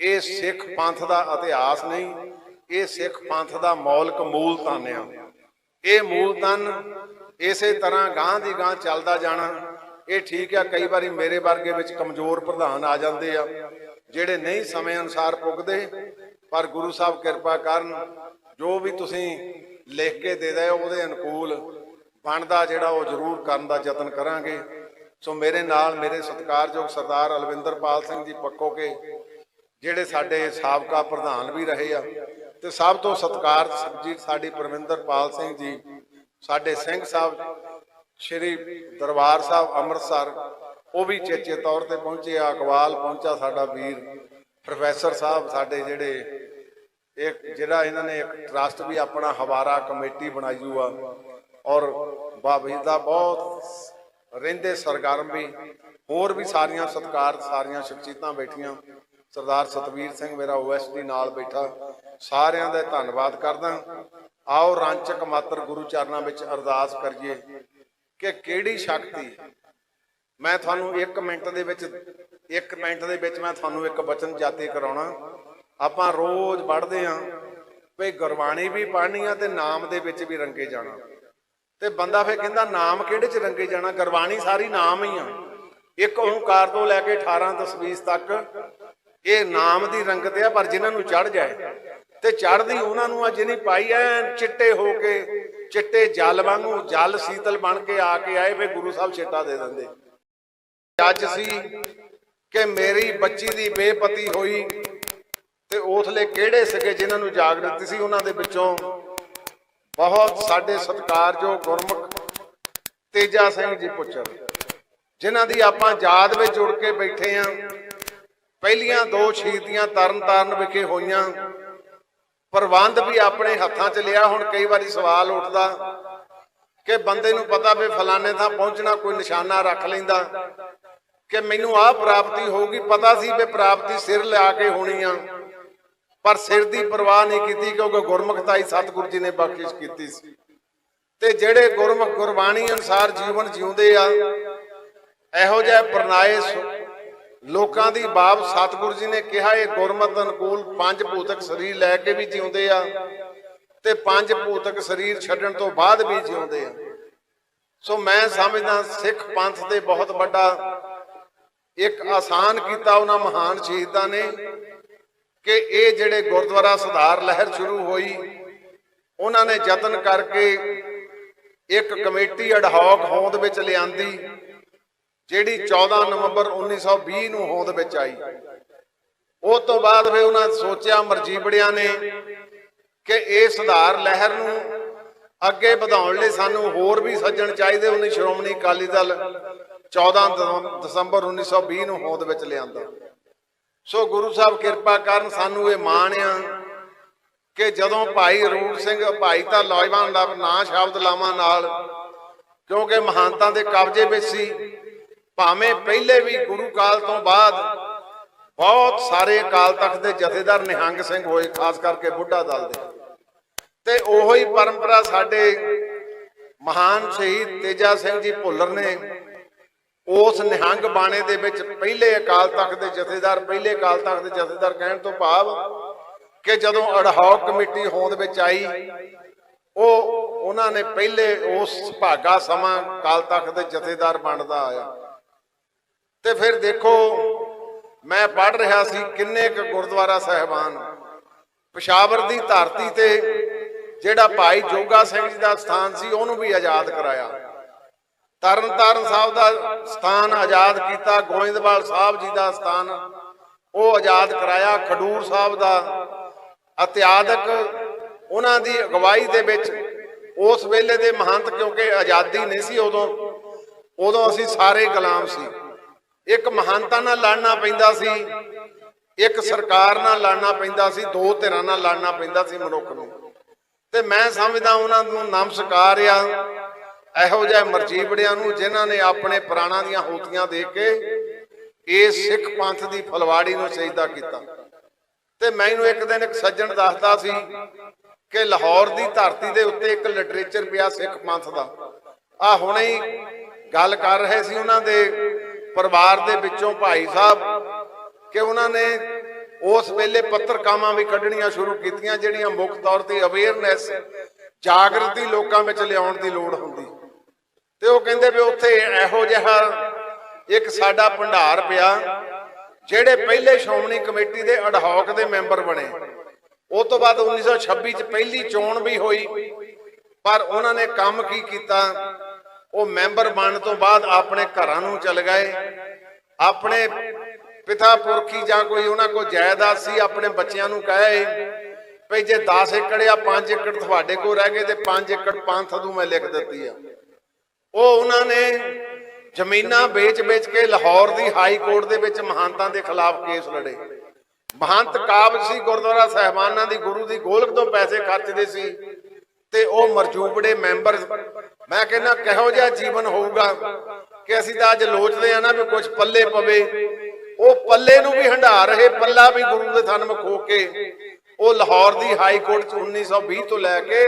A: ਇਹ ਸਿੱਖ ਪੰਥ ਦਾ ਇਤਿਹਾਸ ਨਹੀਂ, ਇਹ ਸਿੱਖ ਪੰਥ ਦਾ ਮੌਲਿਕ ਮੂਲ ਤਨ ਆ। ਇਹ ਮੂਲ ਤਨ ਇਸੇ ਤਰ੍ਹਾਂ ਗਾਂ ਦੀ ਗਾਂ ਚੱਲਦਾ ਜਾਣਾ। ਇਹ ਠੀਕ ਆ, ਕਈ ਵਾਰੀ ਮੇਰੇ ਵਰਗੇ ਵਿੱਚ ਕਮਜ਼ੋਰ ਪ੍ਰਧਾਨ ਆ ਜਾਂਦੇ ਆ, ਜਿਹੜੇ ਨਹੀਂ ਸਮੇਂ ਅਨੁਸਾਰ ਪੁੱਗਦੇ, ਪਰ ਗੁਰੂ ਸਾਹਿਬ ਕਿਰਪਾ ਕਰਨ, ਜੋ ਵੀ ਤੁਸੀਂ ਲਿਖ ਕੇ ਦੇ ਦਿਓ ਉਹਦੇ ਅਨੁਕੂਲ ਬਣਦਾ ਜਿਹੜਾ ਉਹ ਜ਼ਰੂਰ ਕਰਨ ਦਾ ਯਤਨ ਕਰਾਂਗੇ। ਸੋ ਮੇਰੇ ਨਾਲ ਮੇਰੇ ਸਤਿਕਾਰਯੋਗ ਸਰਦਾਰ ਅਲਵਿੰਦਰਪਾਲ ਸਿੰਘ ਜੀ ਪੱਕੋ ਕੇ, ਜਿਹੜੇ ਸਾਡੇ ਸਾਬਕਾ ਪ੍ਰਧਾਨ ਵੀ ਰਹੇ ਆ, ਤੇ ਸਭ ਤੋਂ ਸਤਿਕਾਰ ਜੀ, ਸਾਡੀ ਪਰਮਿੰਦਰਪਾਲ ਸਿੰਘ ਜੀ, ਸਾਡੇ ਸਿੰਘ ਸਾਹਿਬ ਸ਼੍ਰੀ ਦਰਬਾਰ ਸਾਹਿਬ ਅੰਮ੍ਰਿਤਸਰ, ਉਹ ਵੀ ਚੇਚੇ ਤੌਰ ਤੇ ਪਹੁੰਚੇ ਆ ਅਕਵਾਲ ਪਹੁੰਚਾ ਸਾਡਾ ਵੀਰ, ਪ੍ਰੋਫੈਸਰ ਸਾਹਿਬ ਸਾਡੇ ਜਿਹੜੇ ਇੱਕ ਜਿਹੜਾ ਇਹਨਾਂ ਨੇ ਇੱਕ ਟਰਸਟ ਵੀ ਆਪਣਾ ਹਵਾਰਾ ਕਮੇਟੀ ਬਣਾਈ ਹੋਈ ਆ ਔਰ ਜੀ ਦਾ ਬਹੁਤ ਰਹਿੰਦੇ ਸਰਗਰਮ ਵੀ, ਹੋਰ ਵੀ ਸਾਰੀਆਂ ਸਤਕਾਰ, ਸਾਰੀਆਂ ਸ਼ਖਸੀਅਤਾਂ ਬੈਠੀਆਂ। ਸਰਦਾਰ ਸਤਵੀਰ ਸਿੰਘ ਮੇਰਾ ਓਐਸਡੀ ਨਾਲ ਬੈਠਾ, ਸਾਰਿਆਂ ਦਾ ਧੰਨਵਾਦ ਕਰਦਾ। ਆਓ ਰਾਂਚਕ ਮਾਤਰ ਗੁਰੂ ਚਰਨਾਂ ਵਿੱਚ ਅਰਦਾਸ ਕਰੀਏ। ਕਿ ਕਿਹੜੀ ਸ਼ਕਤੀ? ਮੈਂ ਤੁਹਾਨੂੰ 1 ਮਿੰਟ ਦੇ ਵਿੱਚ 1 ਮਿੰਟ ਦੇ ਵਿੱਚ ਮੈਂ ਤੁਹਾਨੂੰ ਇੱਕ ਬਚਨ ਜਾਤੀ ਕਰਾਉਣਾ। ਆਪਾਂ ਰੋਜ਼ ਪੜ੍ਹਦੇ ਆਂ ਵੀ ਗੁਰਬਾਣੀ ਵੀ ਪੜ੍ਹਨੀ ਆ ਤੇ ਨਾਮ ਦੇ ਵਿੱਚ ਵੀ ਰੰਗੇ ਜਾਣਾ। ਤੇ ਬੰਦਾ ਫੇਰ ਕਹਿੰਦਾ, ਨਾਮ ਕਿਹੜੇ ਚ ਰੰਗੇ ਜਾਣਾ? ਗੁਰਬਾਣੀ ਸਾਰੀ ਨਾਮ ਹੀ ਆ। ਇੱਕ ਓੰਕਾਰ ਤੋਂ ਲੈ ਕੇ 18 ਤਸਵੀਰ ਤੱਕ ਇਹ ਨਾਮ ਦੀ ਰੰਗਤ ਆ, ਪਰ ਜਿਨ੍ਹਾਂ ਨੂੰ ਚੜ ਜਾਏ। ਤੇ ਚੜਦੀ ਉਹਨਾਂ ਨੂੰ ਆ ਜਿਹਨੇ ਪਾਈ ਐ ਚਿੱਟੇ ਹੋ ਕੇ ਚਿੱਟੇ ਜਲ ਵਾਂਗੂ ਜਲ ਸੀਤਲ ਬਣ ਕੇ ਆ ਕੇ ਆਏ ਫੇ ਗੁਰੂ ਸਾਹਿਬ ਛੇਟਾ ਦੇ ਦਿੰਦੇ। ਅੱਜ ਸੀ ਕਿ ਮੇਰੀ ਬੱਚੀ ਦੀ ਬੇਪਤੀ ਹੋਈ ਤੇ ਉਥਲੇ ਕਿਹੜੇ ਸੀਗੇ ਜਿਨ੍ਹਾਂ ਨੂੰ ਜਾਗਰਤੀ ਸੀ ਉਹਨਾਂ ਦੇ ਵਿੱਚੋਂ ਬਹੁਤ ਸਾਡੇ ਸਤਿਕਾਰਯੋਗ ਗੁਰਮੁਖ ਤੇਜਾ ਸਿੰਘ ਜੀ ਪੁੱਛਰ ਜਿਨ੍ਹਾਂ ਦੀ ਆਪਾਂ ਯਾਦ ਵਿੱਚ ਜੁੜ ਕੇ ਬੈਠੇ ਆਂ। ਪਹਿਲੀਆਂ ਦੋ ਸ਼ਹੀਦੀਆਂ ਤਰਨ ਤਾਰਨ ਵਿਖੇ ਹੋਈਆਂ। ਪ੍ਰਬੰਧ ਵੀ ਆਪਣੇ ਹੱਥਾਂ 'ਚ ਲਿਆ, ਹੁਣ ਕਈ ਵਾਰੀ ਸਵਾਲ ਉੱਠਦਾ ਕਿ ਬੰਦੇ ਨੂੰ ਪਤਾ ਵੀ ਫਲਾਣੇ ਥਾਂ ਪਹੁੰਚਣਾ ਕੋਈ ਨਿਸ਼ਾਨਾ ਰੱਖ ਲੈਂਦਾ ਕਿ ਮੈਨੂੰ ਆਹ ਪ੍ਰਾਪਤੀ ਹੋਊਗੀ ਪਤਾ ਸੀ ਵੀ ਪ੍ਰਾਪਤੀ ਸਿਰ ਲਿਆ ਕੇ ਹੋਣੀ ਆ, ਪਰ ਸਿਰ ਦੀ ਪਰਵਾਹ ਨਹੀਂ ਕੀਤੀ ਕਿਉਂਕਿ ਗੁਰਮੁਖਤਾ ਹੀ ਸਤਿਗੁਰੂ ਜੀ ਨੇ ਬਖਸ਼ਿਸ਼ ਕੀਤੀ ਸੀ। ਤੇ ਜਿਹੜੇ ਗੁਰਮੁਖ ਗੁਰਬਾਣੀ ਅਨਸਾਰ ਜੀਵਨ ਜਿਉਂਦੇ ਆ, ਇਹੋ ਜਿਹਾ ਪ੍ਰਣਾਏ ਲੋਕਾਂ ਦੀ ਬਾਪ ਸਤਿਗੁਰੂ ਜੀ ਨੇ ਕਿਹਾ, ਇਹ ਗੁਰਮਤ ਅਨੁਕੂਲ ਪੰਜ ਭੂਤਕ ਸਰੀਰ ਲੈ ਕੇ ਵੀ ਜਿਉਂਦੇ ਆ ਤੇ ਪੰਜ ਭੂਤਕ ਸਰੀਰ ਛੱਡਣ ਤੋਂ ਬਾਅਦ ਵੀ ਜਿਉਂਦੇ ਆ। ਸੋ ਮੈਂ ਸਮਝਦਾ, ਸਿੱਖ ਪੰਥ ਦੇ ਬਹੁਤ ਵੱਡਾ ਇੱਕ ਆਸਾਨ ਕੀਤਾ ਉਹਨਾਂ ਮਹਾਨ ਸ਼ਹੀਦਾਂ ਨੇ ਕਿ ਇਹ ਜਿਹੜੇ ਗੁਰਦੁਆਰਾ ਸੁਧਾਰ ਲਹਿਰ ਸ਼ੁਰੂ ਹੋਈ, ਉਹਨਾਂ ਨੇ ਯਤਨ ਕਰਕੇ ਇੱਕ ਕਮੇਟੀ ਅਡਹੌਕ ਹੋਂਦ ਵਿੱਚ ਲਿਆਂਦੀ। ਜਿਹੜੀ 14 ਨਵੰਬਰ 1920 ਨੂੰ ਹੋਂਦ ਵਿੱਚ ਆਈ। ਉਹ ਤੋਂ ਬਾਅਦ ਫਿਰ ਉਹਨਾਂ ਸੋਚਿਆ ਮਰਜੀਬੜਿਆਂ ਨੇ ਕਿ ਇਹ ਸੁਧਾਰ ਲਹਿਰ ਨੂੰ ਅੱਗੇ ਵਧਾਉਣ ਲਈ ਸਾਨੂੰ ਹੋਰ ਵੀ ਸੱਜਣ ਚਾਹੀਦੇ। ਉਹਨੇ ਸ਼੍ਰੋਮਣੀ ਅਕਾਲੀ ਦਲ 14 ਦਸੰ- ਦਸੰਬਰ 1920 ਨੂੰ ਹੋਂਦ ਵਿੱਚ ਲਿਆਂਦਾ। ਸੋ ਗੁਰੂ ਸਾਹਿਬ ਕਿਰਪਾ ਕਰਨ ਸਾਨੂੰ ਇਹ ਮਾਣ ਆ ਕਿ ਜਦੋਂ ਭਾਈ ਰੂਪ ਸਿੰਘ, ਭਾਈ ਤਾਂ ਨੌਜਵਾਨ ਦਾ ਨਾਂ ਸ਼ਬਦ ਲਾਵਾਂ ਨਾਲ, ਕਿਉਂਕਿ ਮਹਾਨਤਾ ਦੇ ਕਬਜ਼ੇ ਵਿੱਚ ਸੀ। ਭਾਵੇਂ ਪਹਿਲੇ ਵੀ ਗੁਰੂ ਕਾਲ ਤੋਂ ਬਾਅਦ ਬਹੁਤ ਸਾਰੇ ਅਕਾਲ ਤਖਤ ਦੇ ਜਥੇਦਾਰ ਨਿਹੰਗ ਸਿੰਘ ਹੋਏ ਖਾਸ ਕਰਕੇ ਬੁੱਢਾ ਦਲ ਦੇ। ਤੇ ਉਹੋ ਹੀ ਪਰੰਪਰਾ ਸਾਡੇ ਮਹਾਨ ਸ਼ਹੀਦ ਤੇਜਾ ਸਿੰਘ ਜੀ ਭੁੱਲਰ ਨੇ ਉਸ ਨਿਹੰਗ ਬਾਣੇ ਦੇ ਵਿੱਚ ਪਹਿਲੇ ਅਕਾਲ ਤਖਤ ਦੇ ਜਥੇਦਾਰ ਪਹਿਲੇ ਅਕਾਲ ਤਖਤ ਦੇ ਜਥੇਦਾਰ ਕਹਿਣ ਤੋਂ ਭਾਵ ਕਿ ਜਦੋਂ ਅਡਹੌਕ ਕਮੇਟੀ ਹੋਂਦ ਵਿੱਚ ਆਈ ਉਹ ਉਹਨਾਂ ਨੇ ਪਹਿਲੇ ਉਸ ਭਾਗਾ ਸਮਾਂ ਅਕਾਲ ਤਖਤ ਦੇ ਜਥੇਦਾਰ ਬਣਦਾ ਆਇਆ। ਤੇ ਫਿਰ ਦੇਖੋ, ਮੈਂ ਪੜ ਰਿਹਾ ਸੀ ਕਿੰਨੇ ਕੁ ਗੁਰਦੁਆਰਾ ਸਾਹਿਬਾਨ। ਪਸ਼ਾਵਰ ਦੀ ਧਰਤੀ ਤੇ ਜਿਹੜਾ ਭਾਈ ਜੋਗਾ ਸਿੰਘ ਜੀ ਦਾ ਸਥਾਨ ਸੀ, ਉਹਨੂੰ ਵੀ ਆਜ਼ਾਦ ਕਰਾਇਆ। ਤਰਨ ਤਾਰਨ ਸਾਹਿਬ ਦਾ ਸਥਾਨ ਆਜ਼ਾਦ ਕੀਤਾ, ਗੋਇੰਦਵਾਲ ਸਾਹਿਬ ਜੀ ਦਾ ਸਥਾਨ ਉਹ ਆਜ਼ਾਦ ਕਰਾਇਆ, ਖਡੂਰ ਸਾਹਿਬ ਦਾ। ਇਤਿਆਦਕ ਉਹਨਾਂ ਦੀ ਅਗਵਾਈ ਦੇ ਵਿੱਚ ਉਸ ਵੇਲੇ ਦੇ ਮਹੰਤ ਕਿਉਂਕਿ ਆਜ਼ਾਦੀ ਨਹੀਂ ਸੀ ਉਦੋਂ ਉਦੋਂ ਅਸੀਂ ਸਾਰੇ ਗੁਲਾਮ ਸੀ। ਇੱਕ ਮਹਾਨਤਾ ਨਾਲ ਲੜਨਾ ਪੈਂਦਾ ਸੀ। ਇੱਕ ਸਰਕਾਰ ਨਾਲ ਲੜਨਾ ਪੈਂਦਾ ਸੀ, ਦੋ ਧਿਰਾਂ ਨਾਲ ਲੜਨਾ ਪੈਂਦਾ ਸੀ ਮਨੁੱਖ ਨੂੰ। ਤੇ ਮੈਂ ਸਮਝਦਾ ਉਹਨਾਂ ਨੂੰ ਨਮਸਕਾਰ ਆ। ਇਹੋ ਜਿਹੇ ਮਰਜੀਵੜਿਆਂ ਨੂੰ ਜਿਨ੍ਹਾਂ ਨੇ ਆਪਣੇ ਪ੍ਰਾਣਾਂ ਦੀਆਂ ਹੋਤੀਆਂ ਦੇ ਕੇ ਇਸ ਸਿੱਖ ਪੰਥ ਦੀ ਫਲਵਾੜੀ ਨੂੰ ਸਜਦਾ ਕੀਤਾ। ਤੇ ਮੈਨੂੰ ਇੱਕ ਦਿਨ ਇੱਕ ਸੱਜਣ ਦੱਸਦਾ ਸੀ ਕਿ ਲਾਹੌਰ ਦੀ ਧਰਤੀ ਦੇ ਉੱਤੇ ਇੱਕ ਲਿਟਰੇਚਰ ਪਿਆ ਸਿੱਖ ਪੰਥ ਦਾ। ਆ ਹੁਣੇ ਹੀ ਗੱਲ ਕਰ ਰਹੇ ਸੀ ਉਹਨਾਂ ਦੇ। ਪਰਿਵਾਰ ਦੇ ਵਿੱਚੋਂ ਭਾਈ ਸਾਹਿਬ ਕਿ ਉਹਨਾਂ ਨੇ ਉਸ ਵੇਲੇ ਪੱਤਰਕਾਵਾਂ ਵੀ ਕੱਢਣੀਆਂ ਸ਼ੁਰੂ ਕੀਤੀਆਂ ਜਿਹੜੀਆਂ ਮੁੱਖ ਤੌਰ ਤੇ ਅਵੇਅਰਨੈਸ ਜਾਗਰਤੀ ਲੋਕਾਂ ਵਿੱਚ ਲਿਆਉਣ ਦੀ ਲੋੜ ਹੁੰਦੀ। ਤੇ ਉਹ ਕਹਿੰਦੇ ਵੀ ਉੱਥੇ ਇਹੋ ਜਿਹਾ ਇੱਕ ਸਾਡਾ ਭੰਡਾਰ ਪਿਆ, ਜਿਹੜੇ ਪਹਿਲੇ ਸ਼੍ਰੋਮਣੀ ਕਮੇਟੀ ਦੇ ਅਡਹੌਕ ਦੇ ਮੈਂਬਰ ਬਣੇ। ਉਸ ਤੋਂ ਬਾਅਦ 1926 ਚ ਪਹਿਲੀ ਚੋਣ ਵੀ ਹੋਈ, ਪਰ ਉਹਨਾਂ ਨੇ ਕੰਮ ਕੀ ਕੀਤਾ? ਉਹ ਮੈਂਬਰ ਬਣਨ ਤੋਂ ਬਾਅਦ ਆਪਣੇ ਘਰਾਂ ਨੂੰ ਚਲ ਗਏ। ਆਪਣੇ ਪਿਤਾ ਪੁਰਖੀ ਜਾਂ ਕੋਈ ਉਹਨਾਂ ਕੋਲ ਜਾਇਦਾਦ ਸੀ, ਆਪਣੇ ਬੱਚਿਆਂ ਨੂੰ ਕਹੇ, ਭਈ ਜੇ 10 ਏਕੜ ਆ 5 ਏਕੜ ਤੁਹਾਡੇ ਕੋਲ ਰਹਿ ਗਏ ਤੇ 5 ਏਕੜ ਪੰਥ ਨੂੰ ਮੈਂ ਲਿਖ ਦਿੱਤੀ ਆ। ਉਹ ਉਹਨਾਂ ਨੇ ਜ਼ਮੀਨਾਂ ਵੇਚ-ਵੇਚ ਕੇ ਲਾਹੌਰ ਦੀ ਹਾਈ ਕੋਰਟ ਦੇ ਵਿੱਚ ਮਹੰਤਾਂ ਦੇ ਖਿਲਾਫ ਕੇਸ ਲੜੇ। ਮਹੰਤ ਕਾਬਜ ਸੀ ਗੁਰਦੁਆਰਾ ਸਹਿਬਾਨਾਂ ਦੀ, ਗੁਰੂ ਦੀ ਗੋਲਕ ਤੋਂ ਪੈਸੇ ਖਰਚਦੇ ਸੀ। ਤੇ ਉਹ ਮਰਜੂਬੜੇ ਮੈਂਬਰ, ਮੈਂ ਕਹਿੰਦਾ ਕਿਹੋ ਜਿਹਾ ਜੀਵਨ ਹੋਊਗਾ ਕਿ ਅਸੀਂ ਤਾਂ ਅੱਜ ਲੋਚਦੇ ਆ ਨਾ ਵੀ ਕੁਝ ਪੱਲੇ ਪਵੇ। ਉਹ ਪੱਲੇ ਨੂੰ ਵੀ ਹੰਢਾ ਰਹੇ, ਪੱਲਾ ਵੀ ਗੁਰੂ ਦੇ ਥਨ ਖੋ ਕੇ। ਉਹ ਲਾਹੌਰ ਦੀ ਹਾਈ ਕੋਰਟ ਚ 1920 ਤੋਂ ਲੈ ਕੇ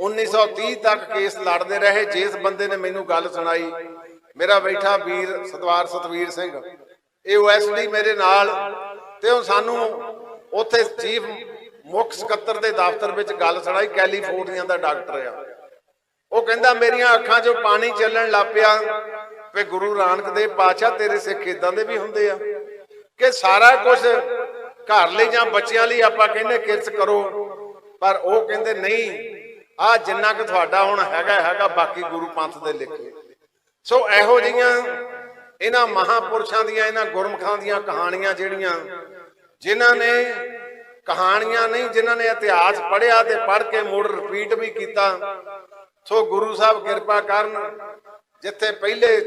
A: 1930 ਤੱਕ ਕੇਸ ਲੜਦੇ ਰਹੇ। ਜਿਸ ਬੰਦੇ ਨੇ ਮੈਨੂੰ ਗੱਲ ਸੁਣਾਈ, ਮੇਰਾ ਬੈਠਾ ਵੀਰ ਸਤਵਾਰ ਸਤਵੀਰ ਸਿੰਘ। ਇਹ ਓਐਸਡੀ ਮੇਰੇ ਨਾਲ ਤੇ ਉਹ ਸਾਨੂੰ ਉੱਥੇ ਚੀਫ ਮੁੱਖ ਸਕੱਤਰ ਦੇ ਦਫ਼ਤਰ ਵਿੱਚ ਗੱਲ ਸੁਣਾਈ, ਕੈਲੀਫੋਰਨੀਆ ਦਾ ਡਾਕਟਰ ਆ। ਉਹ ਕਹਿੰਦਾ, ਮੇਰੀਆਂ ਅੱਖਾਂ 'ਚੋਂ ਪਾਣੀ ਚੱਲਣ ਲੱਗ ਪਿਆ। ਵੀ ਗੁਰੂ ਨਾਨਕ ਦੇਵ ਪਾਤਸ਼ਾਹ, ਤੇਰੇ ਸਿੱਖ ਇਦਾਂ ਦੇ ਵੀ ਹੁੰਦੇ ਆ? ਕਿ ਸਾਰਾ ਕੁਝ ਘਰ ਲਈ ਜਾਂ ਬੱਚਿਆਂ ਲਈ ਆਪਾਂ ਕਹਿੰਦੇ ਕਿਰਤ ਕਰੋ। ਪਰ ਉਹ ਕਹਿੰਦੇ, ਨਹੀਂ, ਆ ਜਿੰਨਾ ਕਿ ਤੁਹਾਡਾ ਹੁਣ ਹੈਗਾ ਹੈਗਾ, ਬਾਕੀ ਗੁਰੂ ਪੰਥ ਦੇ ਲਿਖੇ ਸੋ ਇਹੋ ਜਿਹੀਆਂ ਇਹਨਾਂ ਮਹਾਪੁਰਸ਼ਾਂ ਦੀਆਂ, ਇਹਨਾਂ ਗੁਰਮਖਾਂ ਦੀਆਂ ਕਹਾਣੀਆਂ ਜਿਹੜੀਆਂ, ਜਿਨ੍ਹਾਂ ਨੇ ਕਹਾਣੀਆਂ ਨਹੀਂ ਜਿਨ੍ਹਾਂ ਨੇ ਇਤਿਹਾਸ ਪੜ੍ਹਿਆ ਤੇ ਪੜ੍ਹ ਕੇ ਮੁੜ ਰਿਪੀਟ ਵੀ ਕੀਤਾ। ਸੋ ਗੁਰੂ ਸਾਹਿਬ ਕਿਰਪਾ ਕਰਨ, ਜਿੱਥੇ ਪਹਿਲੇ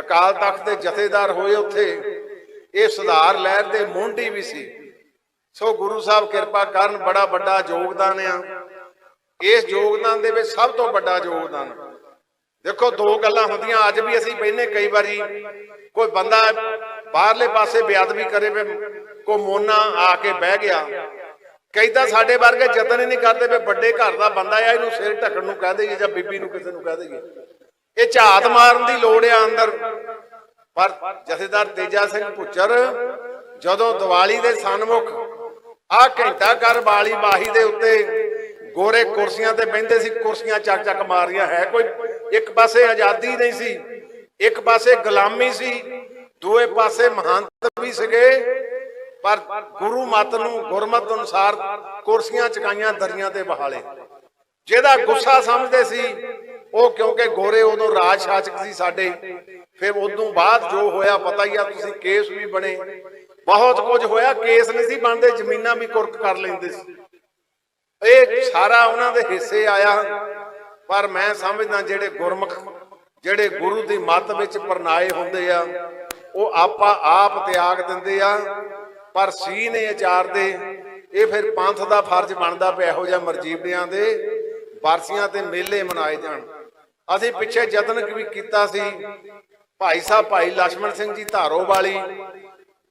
A: ਅਕਾਲ ਤਖਤ ਦੇ ਜਥੇਦਾਰ ਹੋਏ ਉੱਥੇ, ਇਹ ਸੁਧਾਰ ਲਹਿਰ ਦੇ ਮੁੰਡੀ ਵੀ ਸੀ। ਸੋ ਗੁਰੂ ਸਾਹਿਬ ਕਿਰਪਾ ਕਰਨ, ਬੜਾ ਵੱਡਾ ਯੋਗਦਾਨ ਆ। ਇਸ ਯੋਗਦਾਨ ਦੇ ਵਿੱਚ ਸਭ ਤੋਂ ਵੱਡਾ ਯੋਗਦਾਨ। ਦੇਖੋ, ਦੋ ਗੱਲਾਂ ਹੁੰਦੀਆਂ, ਅੱਜ ਵੀ ਅਸੀਂ ਪਹਿਨੇ ਕਈ ਵਾਰੀ। ਕੋਈ ਬੰਦਾ ਬਾਹਰਲੇ ਪਾਸੇ ਬੇਅਦਬੀ ਕਰੇ ਵੇ ਕੋ ਮੋਨਾ ਆ ਕੇ ਬਹਿ ਗਿਆ। ਕਈ ਤਾਂ ਸਾਡੇ ਵਰਗੇ ਯਤਨ ਹੀ ਨਹੀਂ ਕਰਦੇ ਵੀ ਵੱਡੇ ਘਰ ਦਾ ਬੰਦਾ ਆ, ਇਹਨੂੰ ਸਿਰ ਢੱਕਣ ਨੂੰ ਕਹਿ ਦੇਈਏ ਜਾਂ ਬੀਬੀ ਨੂੰ ਕਿਸੇ ਨੂੰ ਕਹਿ ਦੇਈਏ। ਇਹ ਝਾਤ ਮਾਰਨ ਦੀ ਲੋੜ ਆ ਅੰਦਰ। ਪਰ ਜਥੇਦਾਰ ਤੇਜਾ ਸਿੰਘ ਭੁੱਚਰ ਜਦੋਂ ਦੀਵਾਲੀ ਦੇ ਸਨਮੁਖ ਆ ਘੰਟਾ ਕਰ ਬਾਲੀ ਬਾਹੀ ਦੇ ਉੱਤੇ ਗੋਰੇ ਕੁਰਸੀਆਂ ਤੇ ਬਹਿੰਦੇ ਸੀ, ਕੁਰਸੀਆਂ ਚੱਕ ਚੱਕ ਮਾਰੀਆਂ, ਹੈ ਕੋਈ? ਇੱਕ ਪਾਸੇ ਆਜ਼ਾਦੀ ਨਹੀਂ ਸੀ, ਇੱਕ ਪਾਸੇ ਗੁਲਾਮੀ ਸੀ, ਦੂਏ ਪਾਸੇ ਮਹੰਤ ਵੀ ਸੀਗੇ। ਪਰ ਗੁਰੂ ਮਤ ਨੂੰ ਗੁਰਮਤ ਅਨੁਸਾਰ ਕੁਰਸੀਆਂ ਚਕਾਈਆਂ ਦਰੀਆਂ ਤੇ ਬਹਾਲੇ। ਜਿਹਦਾ ਗੁੱਸਾ ਸਮਝਦੇ ਸੀ, ਉਹ ਕਿਉਂਕਿ ਗੋਰੇ ਉਦੋਂ ਰਾਜ ਸ਼ਾਸਕ ਸੀ ਸਾਡੇ, ਫਿਰ ਉਦੋਂ ਬਾਅਦ ਜੋ ਹੋਇਆ ਪਤਾ ਹੀ ਆ, ਤੁਸੀਂ ਕੇਸ ਵੀ ਬਣੇ। ਬਹੁਤ ਕੁਝ ਹੋਇਆ, ਕੇਸ ਨਹੀਂ ਸੀ ਬਣਦੇ, ਜ਼ਮੀਨਾਂ ਵੀ ਕੁਰਕ ਕਰ ਲੈਂਦੇ ਸੀ। ਇਹ ਸਾਰਾ ਉਹਨਾਂ ਦੇ ਹਿੱਸੇ ਆਇਆ। ਪਰ ਮੈਂ ਸਮਝਦਾ ਜਿਹੜੇ ਗੁਰਮੁਖ, ਜਿਹੜੇ ਗੁਰੂ ਦੀ ਮੱਤ ਵਿੱਚ ਪਰਨਾਏ ਹੁੰਦੇ ਆ, ਉਹ ਆਪਾ ਆਪ ਤਿਆਗ ਦਿੰਦੇ ਆ। ਪਰ ਸੀ ਨੇ ਆਚਾਰ ਦੇ, ਇਹ ਫਿਰ ਪੰਥ ਦਾ ਫਰਜ਼ ਬਣਦਾ ਪਿਆ ਇਹੋ ਜਿਹਾ ਮਰਜੀਬਿਆਂ ਦੇ, ਵਰਸੀਆਂ ਤੇ ਮੇਲੇ ਮਨਾਏ ਜਾਣ। ਅਸੀਂ ਪਿੱਛੇ ਯਤਨ ਵੀ ਕੀਤਾ ਸੀ, ਭਾਈ ਸਾਹਿਬ, ਭਾਈ ਲక్ష్మణ ਸਿੰਘ ਜੀ ਧਾਰੋ ਵਾਲੀ।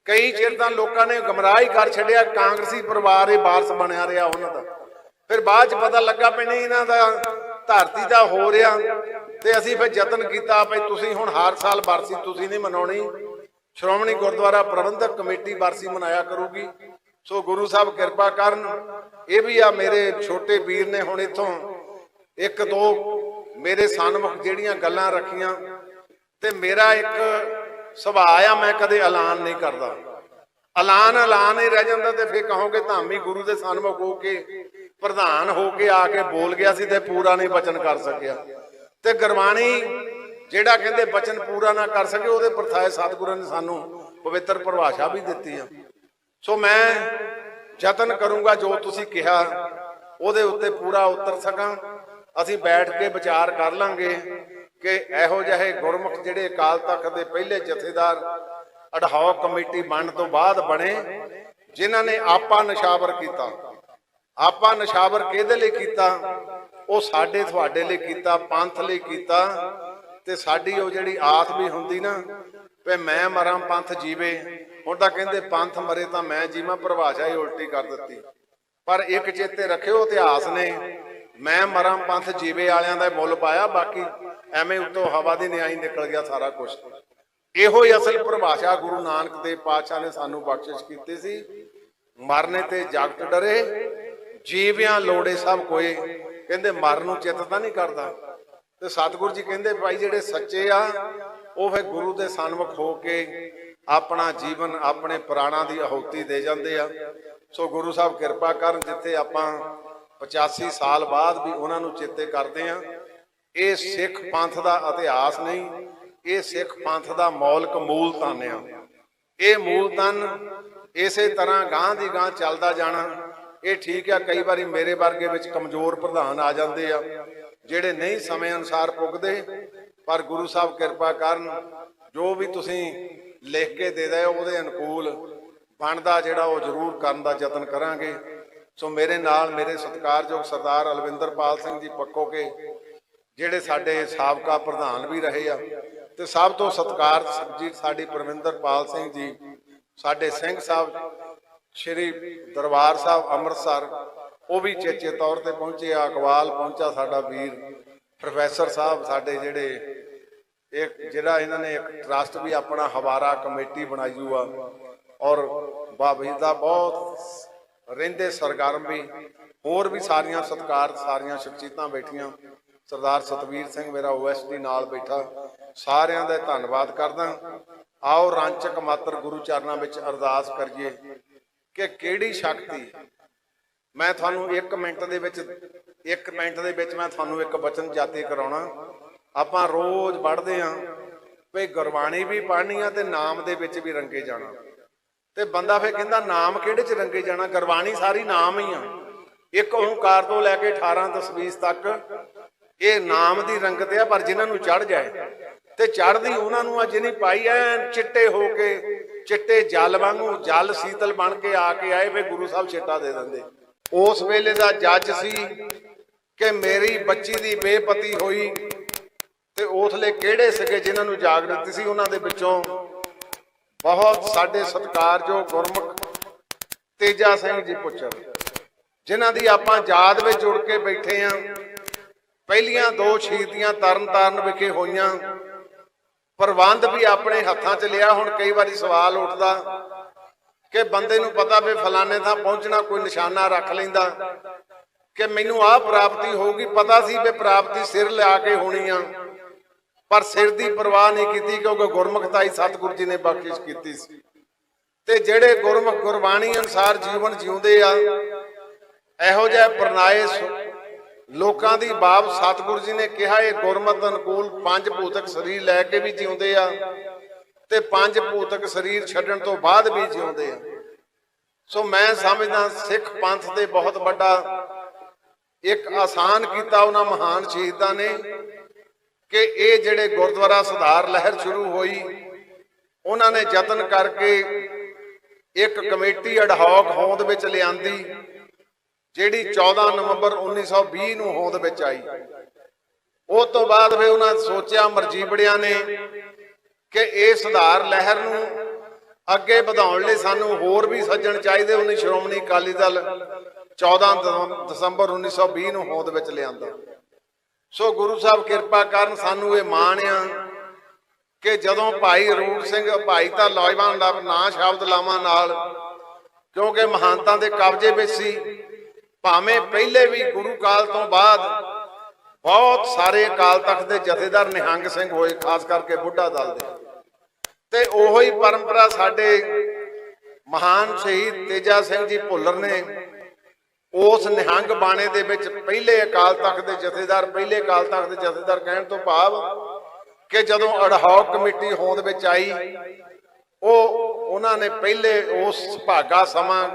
A: ਕਈ ਚਿਰ ਤਾਂ ਲੋਕਾਂ ਨੇ ਗਮਰਾਹ ਹੀ ਕਰ ਛੱਡਿਆ, ਕਾਂਗਰਸੀ ਪਰਿਵਾਰ ਇਹ ਵਾਰਸ ਬਣਿਆ ਰਿਹਾ ਉਹਨਾਂ ਦਾ। ਫਿਰ ਬਾਅਦ ਚ ਪਤਾ ਲੱਗਾ ਪੈਣੀ ਇਹਨਾਂ ਦਾ ਧਰਤੀ ਦਾ ਹੋ ਰਿਹਾ। ਤੇ ਅਸੀਂ ਫਿਰ ਯਤਨ ਕੀਤਾ ਭਈ ਤੁਸੀਂ ਹੁਣ ਹਰ ਸਾਲ ਵਰਸੀ ਤੁਸੀਂ ਨਹੀਂ ਮਨਾਉਣੀ। ਸ਼੍ਰੋਮਣੀ ਗੁਰਦੁਆਰਾ ਪ੍ਰਬੰਧਕ ਕਮੇਟੀ ਬਰਸੀ ਮਨਾਇਆ ਕਰੂਗੀ। ਸੋ ਗੁਰੂ ਸਾਹਿਬ ਕਿਰਪਾ ਕਰਨ, ਇਹ ਵੀ ਆ ਮੇਰੇ ਛੋਟੇ ਵੀਰ ਨੇ ਹੁਣ ਇੱਥੋਂ ਇੱਕ ਦੋ ਮੇਰੇ ਸਨਮੁਖ ਜਿਹੜੀਆਂ ਗੱਲਾਂ ਰੱਖੀਆਂ ਤੇ ਮੇਰਾ ਇੱਕ ਸੁਭਾਅ ਆ, ਮੈਂ ਕਦੇ ਐਲਾਨ ਨਹੀਂ ਕਰਦਾ। ਐਲਾਨ ਐਲਾਨ ਹੀ ਰਹਿ ਜਾਂਦਾ ਤੇ ਫਿਰ ਕਹੋਗੇ ਧਾਮੀ ਗੁਰੂ ਦੇ ਸਨਮੁਖ ਹੋ ਕੇ, ਪ੍ਰਧਾਨ ਹੋ ਕੇ ਆ ਕੇ ਬੋਲ ਗਿਆ ਸੀ ਤੇ ਪੂਰਾ ਨਹੀਂ ਬਚਨ ਕਰ ਸਕਿਆ। ਤੇ ਗੁਰਬਾਣੀ ਜਿਹੜਾ ਕਹਿੰਦੇ ਬਚਨ ਪੂਰਾ ਨਾ ਕਰ ਸਕੇ, ਉਹਦੇ ਪਰਥਾਏ ਸਤਿਗੁਰਾਂ ਨੇ ਸਾਨੂੰ ਪਵਿੱਤਰ ਪਰਿਭਾਸ਼ਾ ਵੀ ਦਿੱਤੀ ਆ। ਸੋ ਮੈਂ ਯਤਨ ਕਰੂੰਗਾ ਜੋ ਤੁਸੀਂ ਕਿਹਾ, ਉਹਦੇ ਉੱਤੇ ਪੂਰਾ ਉਤਰ ਸਕਾਂ। ਅਸੀਂ ਬੈਠ ਕੇ ਵਿਚਾਰ ਕਰ ਲਾਂਗੇ ਕਿ ਇਹੋ ਜਿਹੇ ਗੁਰਮੁਖ ਜਿਹੜੇ ਅਕਾਲ ਤਖਤ ਦੇ ਪਹਿਲੇ ਜਥੇਦਾਰ, ਅਡਹੌਕ ਕਮੇਟੀ ਬਣਨ ਤੋਂ ਬਾਅਦ ਬਣੇ, ਜਿਨ੍ਹਾਂ ਨੇ ਆਪਾ ਨਿਸ਼ਾਵਰ ਕੀਤਾ। ਆਪਾ ਨਿਸ਼ਾਵਰ ਕਿਹਦੇ ਲਈ ਕੀਤਾ? ਉਹ ਸਾਡੇ, ਤੁਹਾਡੇ ਲਈ ਕੀਤਾ, ਪੰਥ ਲਈ ਕੀਤਾ। ਤੇ ਸਾਡੀ ਉਹ ਜਿਹੜੀ ਆਸ ਵੀ ਹੁੰਦੀ ਨਾ, ਵੀ ਮੈਂ ਮਰਾਂ, ਪੰਥ ਜੀਵੇ। ਹੁਣ ਤਾਂ ਕਹਿੰਦੇ ਪੰਥ ਮਰੇ ਤਾਂ ਮੈਂ ਜੀਵਾਂ ਪਰਿਭਾਸ਼ਾ ਹੀ ਉਲਟੀ ਕਰ ਦਿੱਤੀ। ਪਰ ਇੱਕ ਚੇਤੇ ਰੱਖਿਓ, ਇਤਿਹਾਸ ਨੇ ਮੈਂ ਮਰਾਂ, ਪੰਥ ਜੀਵੇ ਵਾਲਿਆਂ ਦਾ ਮੁੱਲ ਪਾਇਆ, ਬਾਕੀ ਐਵੇਂ ਉੱਤੋਂ ਹਵਾ ਦੀ ਨਿਆਈ ਨਿਕਲ ਗਿਆ ਸਾਰਾ ਕੁਝ ਇਹੋ ਹੀ ਅਸਲ ਪਰਿਭਾਸ਼ਾ ਗੁਰੂ ਨਾਨਕ ਦੇਵ ਪਾਤਸ਼ਾਹ ਨੇ ਸਾਨੂੰ ਬਖਸ਼ਿਸ਼ ਕੀਤੀ ਸੀ। ਮਰਨੇ ਤੇ ਜਗਤ ਡਰੇ, ਜੀਵਿਆਂ ਲੋੜੇ ਸਭ ਕੋਏ। ਕਹਿੰਦੇ ਮਰਨ ਨੂੰ ਚਿੱਤ ਤਾਂ ਨਹੀਂ ਕਰਦਾ। ਤੇ ਸਤਿਗੁਰੂ ਜੀ ਕਹਿੰਦੇ ਭਾਈ ਜਿਹੜੇ ਸੱਚੇ ਆ, ਉਹ ਫਿਰ ਗੁਰੂ ਦੇ ਸਨਮੁਖ ਹੋ ਕੇ ਆਪਣਾ ਜੀਵਨ ਆਪਣੇ ਪ੍ਰਾਣਾਂ ਦੀ ਆਹੂਤੀ ਦੇ ਜਾਂਦੇ ਆ। ਸੋ ਗੁਰੂ ਸਾਹਿਬ ਕਿਰਪਾ ਕਰਨ ਜਿੱਥੇ ਆਪਾਂ 85 ਸਾਲ ਬਾਅਦ ਵੀ ਉਹਨਾਂ ਨੂੰ ਚੇਤੇ ਕਰਦੇ ਆ। ਇਹ ਸਿੱਖ ਪੰਥ ਦਾ ਇਤਿਹਾਸ ਨਹੀਂ, ਇਹ ਸਿੱਖ ਪੰਥ ਦਾ ਮੌਲਿਕ ਮੂਲ ਤਨ ਆ। ਇਹ ਮੂਲ ਤਨ ਇਸੇ ਤਰ੍ਹਾਂ ਗਾਂ ਦੀ ਗਾਂ ਚੱਲਦਾ ਜਾਣਾ। ਇਹ ਠੀਕ ਆ, ਕਈ ਵਾਰੀ ਮੇਰੇ ਵਰਗੇ ਵਿੱਚ ਕਮਜ਼ੋਰ ਪ੍ਰਧਾਨ ਆ ਜਾਂਦੇ ਆ। ਜਿਹੜੇ ਨਹੀਂ ਸਮੇਂ ਅਨੁਸਾਰ ਪੁੱਗਦੇ, ਪਰ ਗੁਰੂ ਸਾਹਿਬ ਕਿਰਪਾ ਕਰਨ, ਜੋ ਵੀ ਤੁਸੀਂ ਲਿਖ ਕੇ ਦੇ ਦਿਓ ਉਹਦੇ ਅਨੁਕੂਲ ਬਣਦਾ ਜਿਹੜਾ ਉਹ ਜ਼ਰੂਰ ਕਰਨ ਦਾ ਯਤਨ ਕਰਾਂਗੇ। ਸੋ ਮੇਰੇ ਨਾਲ ਮੇਰੇ ਸਤਿਕਾਰਯੋਗ ਸਰਦਾਰ ਅਲਵਿੰਦਰਪਾਲ ਸਿੰਘ ਜੀ ਪੱਕੋ ਕੇ, ਜਿਹੜੇ ਸਾਡੇ ਸਾਬਕਾ ਪ੍ਰਧਾਨ ਵੀ ਰਹੇ ਆ, ਤੇ ਸਭ ਤੋਂ ਸਤਿਕਾਰ ਜੀ ਸਾਡੀ ਪਰਮਿੰਦਰਪਾਲ ਸਿੰਘ ਜੀ, ਸਾਡੇ ਸਿੰਘ ਸਾਹਿਬ, ਸ਼੍ਰੀ ਦਰਬਾਰ ਸਾਹਿਬ ਅੰਮ੍ਰਿਤਸਰ ਉਹ ਵੀ ਚੇਚੇ ਤੌਰ ਤੇ ਪਹੁੰਚੇ ਆ ਅਕਵਾਲ ਪਹੁੰਚਾ ਸਾਡਾ ਵੀਰ। ਪ੍ਰੋਫੈਸਰ ਸਾਹਿਬ ਸਾਡੇ ਜਿਹੜੇ ਇੱਕ ਜਿਹੜਾ ਇਹਨਾਂ ਨੇ ਇੱਕ ਟਰਸਟ ਵੀ ਆਪਣਾ ਹਵਾਰਾ ਕਮੇਟੀ ਬਣਾਈ ਹੋਆ। ਔਰ ਬਾਬਾ ਜੀ ਦਾ ਬਹੁਤ ਰਹਿੰਦੇ ਸਰਗਰਮ ਵੀ। ਹੋਰ ਵੀ ਸਾਰੀਆਂ ਸਤਿਕਾਰ, ਸਾਰੀਆਂ ਸ਼ਖਸੀਅਤਾਂ ਬੈਠੀਆਂ। ਸਰਦਾਰ ਸਤਵੀਰ ਸਿੰਘ ਮੇਰਾ ਓਐਸਡੀ ਨਾਲ ਬੈਠਾ। ਸਾਰਿਆਂ ਦਾ ਧੰਨਵਾਦ ਕਰਦਾ। ਆਓ ਰਾਂਚਕ ਮਾਤਰ ਗੁਰੂ ਚਰਨਾਂ ਵਿੱਚ ਅਰਦਾਸ ਕਰੀਏ ਕਿ ਕਿਹੜੀ ਸ਼ਕਤੀ ਮੈਂ ਤੁਹਾਨੂੰ 1 ਮਿੰਟ ਦੇ ਵਿੱਚ 1 ਮਿੰਟ ਦੇ ਵਿੱਚ ਮੈਂ ਤੁਹਾਨੂੰ ਇੱਕ ਬਚਨ ਜਾਤੀ ਕਰਾਉਣਾ। ਆਪਾਂ ਰੋਜ਼ ਪੜ੍ਹਦੇ ਆਂ ਵੀ ਗੁਰਬਾਣੀ ਵੀ ਪੜ੍ਹਨੀ ਆ ਤੇ ਨਾਮ ਦੇ ਵਿੱਚ ਵੀ ਰੰਗੇ ਜਾਣਾ। ਤੇ ਬੰਦਾ ਫੇਰ ਕਹਿੰਦਾ, ਨਾਮ ਕਿਹੜੇ ਚ ਰੰਗੇ ਜਾਣਾ? ਗੁਰਬਾਣੀ ਸਾਰੀ ਨਾਮ ਹੀ ਆ। ਇੱਕ ਓੰਕਾਰ ਤੋਂ ਲੈ ਕੇ 18 ਤਸਵੀਰ ਤੱਕ ਇਹ ਨਾਮ ਦੀ ਰੰਗਤ ਆ, ਪਰ ਜਿਨ੍ਹਾਂ ਨੂੰ ਚੜ ਜਾਏ। ਤੇ ਚੜਦੀ ਉਹਨਾਂ ਨੂੰ ਆ ਜਿਹਨੇ ਪਾਈ ਐ, ਚਿੱਟੇ ਹੋ ਕੇ, ਚਿੱਟੇ ਜਲ ਵਾਂਗੂ, ਜਲ ਸੀਤਲ ਬਣ ਕੇ ਆ ਕੇ ਆਏ ਫੇ ਗੁਰੂ ਸਾਹਿਬ ਛੇਟਾ ਦੇ ਦਿੰਦੇ। ਉਸ ਵੇਲੇ ਦਾ ਜੱਜ ਸੀ ਕਿ ਮੇਰੀ ਬੱਚੀ ਦੀ ਬੇਪਤੀ ਹੋਈ ਤੇ ਉਸਲੇ ਕਿਹੜੇ ਸੀਗੇ ਜਿਨ੍ਹਾਂ ਨੂੰ ਜਾਗਰਤੀ ਸੀ ਉਹਨਾਂ ਦੇ ਵਿੱਚੋਂ ਬਹੁਤ ਸਾਡੇ ਸਤਿਕਾਰਯੋਗ ਗੁਰਮੁਖ ਤੇਜਾ ਸਿੰਘ ਜੀ ਪੁੱਛਰ, ਜਿਨ੍ਹਾਂ ਦੀ ਆਪਾਂ ਯਾਦ ਵਿੱਚ ਜੁੜ ਕੇ ਬੈਠੇ ਆਂ। ਪਹਿਲੀਆਂ ਦੋ ਸ਼ਹੀਦੀਆਂ ਤਰਨ ਤਾਰਨ ਵਿਖੇ ਹੋਈਆਂ। ਪ੍ਰਬੰਧ ਵੀ ਆਪਣੇ ਹੱਥਾਂ 'ਚ ਲਿਆ, ਹੁਣ ਕਈ ਵਾਰੀ ਸਵਾਲ ਉੱਠਦਾ। ਕਿ ਬੰਦੇ ਨੂੰ ਪਤਾ ਵੀ ਫਲਾਣੇ ਥਾਂ ਪਹੁੰਚਣਾ ਕੋਈ ਨਿਸ਼ਾਨਾ ਰੱਖ ਲੈਂਦਾ, ਕਿ ਮੈਨੂੰ ਆਹ ਪ੍ਰਾਪਤੀ ਹੋਊਗੀ ਪਤਾ ਸੀ ਵੀ ਪ੍ਰਾਪਤੀ ਸਿਰ ਲਿਆ ਕੇ ਹੋਣੀ ਆ। ਪਰ ਸਿਰ ਦੀ ਪਰਵਾਹ ਨਹੀਂ ਕੀਤੀ ਕਿਉਂਕਿ ਗੁਰਮੁਖਤਾਈ ਸਤਿਗੁਰੂ ਜੀ ਨੇ ਬਖਸ਼ਿਸ਼ ਕੀਤੀ ਸੀ। ਤੇ ਜਿਹੜੇ ਗੁਰਮੁਖ ਗੁਰਬਾਣੀ ਅਨਸਾਰ ਜੀਵਨ ਜਿਉਂਦੇ ਆ, ਇਹੋ ਜਿਹਾ ਪ੍ਰਣਾਏ ਲੋਕਾਂ ਦੀ ਬਾਪ ਸਤਿਗੁਰੂ ਜੀ ਨੇ ਕਿਹਾ, ਇਹ ਗੁਰਮਤ ਅਨੁਕੂਲ ਪੰਜ ਭੂਤਕ ਸਰੀਰ ਲੈ ਕੇ ਵੀ ਜਿਉਂਦੇ ਆ। ਤੇ ਪੰਜ ਭੂਤਕ ਸਰੀਰ ਛੱਡਣ ਤੋਂ ਬਾਅਦ ਵੀ ਜਿਉਂਦੇ ਆ। ਸੋ ਮੈਂ ਸਮਝਦਾ ਸਿੱਖ ਪੰਥ ਦੇ ਬਹੁਤ ਵੱਡਾ ਇੱਕ ਆਸਾਨ ਕੀਤਾ ਉਹਨਾਂ ਮਹਾਨ ਸ਼ਹੀਦਾਂ ਨੇ ਕਿ ਇਹ ਜਿਹੜੇ ਗੁਰਦੁਆਰਾ ਸੁਧਾਰ ਲਹਿਰ ਸ਼ੁਰੂ ਹੋਈ, ਉਹਨਾਂ ਨੇ ਯਤਨ ਕਰਕੇ ਇੱਕ ਕਮੇਟੀ ਅਡਹੌਕ ਹੋਂਦ ਵਿੱਚ ਲਿਆਂਦੀ, ਜਿਹੜੀ 14 ਨਵੰਬਰ 1920 ਨੂੰ ਹੋਂਦ ਵਿੱਚ ਆਈ। ਉਸ ਤੋਂ ਬਾਅਦ ਫਿਰ ਉਹਨਾਂ ਸੋਚਿਆ ਮਰਜੀਬੜਿਆਂ ਨੇ ਕਿ ਇਹ ਸੁਧਾਰ ਲਹਿਰ ਨੂੰ ਅੱਗੇ ਵਧਾਉਣ ਲਈ ਸਾਨੂੰ ਹੋਰ ਵੀ ਸੱਜਣ ਚਾਹੀਦੇ। ਉਹਨੇ ਸ਼੍ਰੋਮਣੀ ਅਕਾਲੀ ਦਲ 14 ਦਸੰ- ਦਸੰਬਰ 1920 ਨੂੰ ਹੋਂਦ ਵਿੱਚ ਲਿਆਂਦਾ। ਸੋ ਗੁਰੂ ਸਾਹਿਬ ਕਿਰਪਾ ਕਰਨ ਸਾਨੂੰ ਇਹ ਮਾਣ ਆ ਕਿ ਜਦੋਂ ਭਾਈ ਰੂਪ ਸਿੰਘ, ਭਾਈ ਤਾਂ ਨੌਜਵਾਨ ਦਾ ਨਾਂ ਸ਼ਬਦ ਲਾਵਾਂ ਨਾਲ, ਕਿਉਂਕਿ ਮਹਾਨਤਾਂ ਦੇ ਕਬਜ਼ੇ ਵਿੱਚ ਸੀ, ਭਾਵੇਂ ਪਹਿਲੇ ਵੀ ਗੁਰੂ ਕਾਲ ਤੋਂ ਬਾਅਦ ਬਹੁਤ ਸਾਰੇ ਅਕਾਲ ਤਖਤ ਦੇ ਜਥੇਦਾਰ ਨਿਹੰਗ ਸਿੰਘ ਹੋਏ, ਖਾਸ ਕਰਕੇ ਬੁੱਢਾ ਦਲ ਦੇ। ਤੇ ਉਹੋ ਹੀ ਪਰੰਪਰਾ ਸਾਡੇ ਮਹਾਨ ਸ਼ਹੀਦ ਤੇਜਾ ਸਿੰਘ ਜੀ ਭੁੱਲਰ ਨੇ ਉਸ ਨਿਹੰਗ ਬਾਣੇ ਦੇ ਵਿੱਚ ਪਹਿਲੇ ਅਕਾਲ ਤਖਤ ਦੇ ਜਥੇਦਾਰ, ਪਹਿਲੇ ਅਕਾਲ ਤਖਤ ਦੇ ਜਥੇਦਾਰ ਕਹਿਣ ਤੋਂ ਭਾਵ ਕਿ ਜਦੋਂ ਅਡਹੌਕ ਕਮੇਟੀ ਹੋਂਦ ਵਿੱਚ ਆਈ, ਉਹ ਉਹਨਾਂ ਨੇ ਪਹਿਲੇ ਉਸ ਭਾਗਾ ਸਮਾਂ